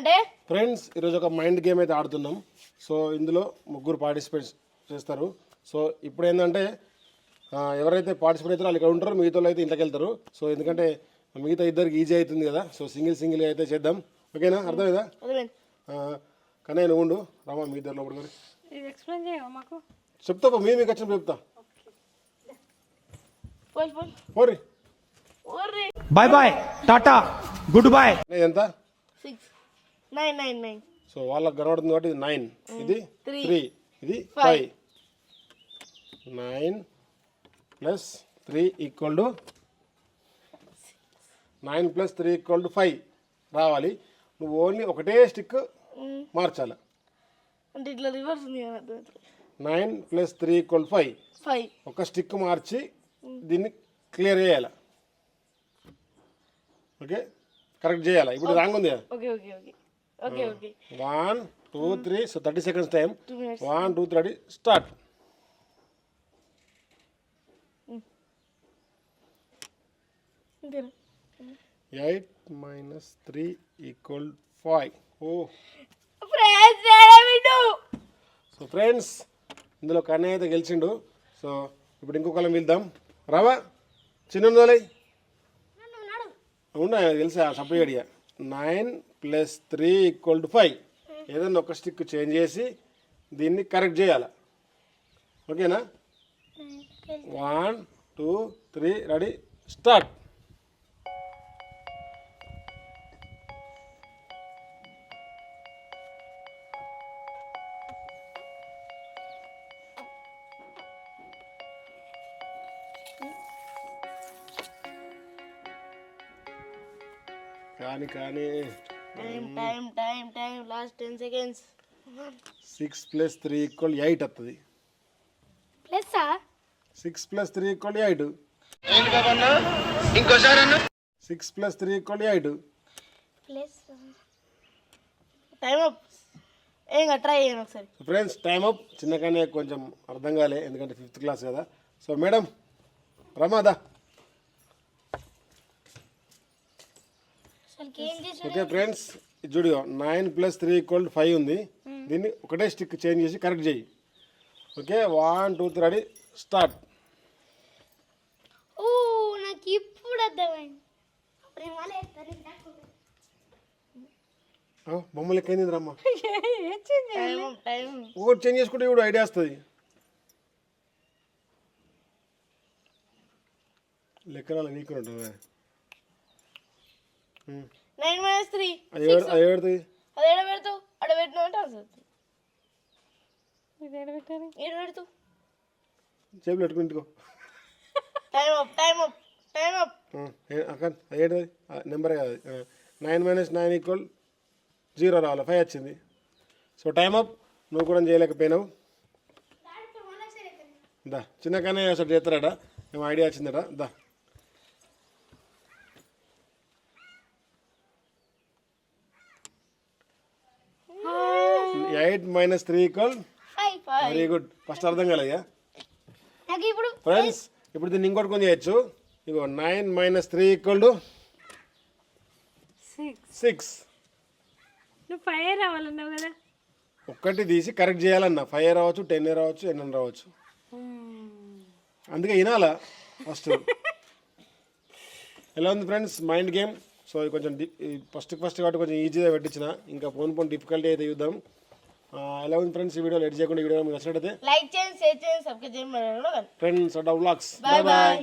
అంటే ఫ్రెండ్స్ ఈరోజు ఒక మైండ్ గేమ్ అయితే ఆడుతున్నాం. సో ఇందులో ముగ్గురు పార్టిసిపేట్ చేస్తారు. సో ఇప్పుడు ఏంటంటే ఎవరైతే పార్టిసిపేట్ అవుతారో వాళ్ళు ఇక్కడ ఉంటారు మిగతా అయితే ఇంట్లోకి వెళ్తారు. సో ఎందుకంటే మిగతా ఇద్దరికి ఈజీ అవుతుంది కదా. సో సింగిల్ సింగిల్ అయితే చేద్దాం. ఓకేనా? అర్థమైందా? కానీ నువ్వు ఉండు. రామా మీ ఇద్దరు లోపల ఎక్స్ప్లెయిన్ చెప్తా మీ మీకు వచ్చిన చెప్తా. Bye bye tata good boy. ఎంత? Six nine nine nine. So వాళ్ళకి కనబడుతుంది కాబట్టి ఇది నైన్. ఇది. త్రీ. ఇది. Five. Nine plus three equal to nine plus three equal to five రావాలి. నువ్వు ఓన్లీ ఒకటే స్టిక్ మార్చాలి. అంటే ఇట్లా రివర్స్ ఉంది కదా అర్థమైంది nine plus three equal five. Five. ఒక స్టిక్ మార్చి దీన్ని క్లియర్ చేయాలి. ఓకే? కరెక్ట్ చేయాలి. ఇప్పుడు రాంగ్ ఉంది కదా? Okay okay okay. Okay okay. One two three so thirty seconds time one two three start eight minus three equal five oh so friends ఇందులో కన్నయ్య అయితే గెలిచిండు. సో ఇప్పుడు ఇంకొకళ్ళం వెళ్దాం. రావా? చిన్న ఉన్నా తెలుసా? సపరేట్ అడిగా. Nine plus three equal to five. ఏదన్నా ఒక స్టిక్ చేంజ్ చేసి దీన్ని కరెక్ట్ చేయాలి. ఓకేనా? One two three ready start. కానీ కానీ. Time time time time last ten seconds six plus three equal eight వస్తుంది ప్లస్సా six plus three equal eight six plus three equal eight plus time up ఏం try చేయండి ఒకసారి? Friends time up చిన్నగానే కొంచెం అర్థం కాలే ఎందుకంటే ఫిఫ్త్ క్లాస్ కదా. So madam Ramada okay friends ఇది చూడు nine plus three equal five ఉంది. దీన్ని ఒకటే స్టిక్ చేంజ్ చేసి కరెక్ట్ చేయి. Okay one two three ready start oh నాకు ఇప్పుడు అర్థమైంది. ప్రేమలో ఎత్తారు బొమ్మలు ఎక్కైంది రమ్మ ఏం చేంజ్ టైం అప్ టైం ఒకటి చేంజ్ చేసుకుంటే ఇప్పుడు ఐడియా వస్తుంది. లెక్కన నీకు ఉంటుంది నైన్ మైనస్ త్రీ అది ఎవరు అది ఎడ పెడతావు? అడ పెట్టినావు అంటే ఆన్సర్ ఇది ఏడు పెడతావు చేతులు పెట్టుకుంటుకో time up time up time up అక్కడ ఏడు నెంబర్ కాదు. Nine minus nine equal zero రావాలి? ఫైవ్ వచ్చింది. సో టైం అప్ నువ్వు కూడా చేయలేకపోయినావు. దా చిన్నగానే అసలు చేస్తారట. ఏమో ఐడియా వచ్చిందట. దా. Eight minus three equal very good. First అర్థం కాలేదా? ఇప్పుడు ఫ్రెండ్స్ ఇప్పుడు దీన్ని ఇంకోటి కొంచెం చేయొచ్చు. ఇగో nine minus three equal to six. నువ్వు ఫైవ్ రావాలన్నావు కదా? ఒక్కటి తీసి కరెక్ట్ చేయాలన్న. ఫైవ్ రావచ్చు టెన్ రావచ్చు ఎన్ రావచ్చు. అందుకే వినాలా ఫస్ట్? ఎలా ఉంది ఫ్రెండ్స్? Mind game? సో ఇది కొంచెం ఫస్ట్ ఫస్ట్ కాబట్టి కొంచెం ఈజీగా పెట్టించిన. ఇంకా ఫోన్ ఫోన్ డిఫికల్టీ అయితే చూద్దాం. ఎలా ఉంది ఫ్రెండ్స్ ఈ వీడియో ఎడ్ చేయకుండా ఈ వీడియో మీకు నచ్చినట్టయితే లైక్ చేయండి షేర్ చేయండి సబ్స్క్రైబ్ చేయండి మరి friends Adda vlogs bye bye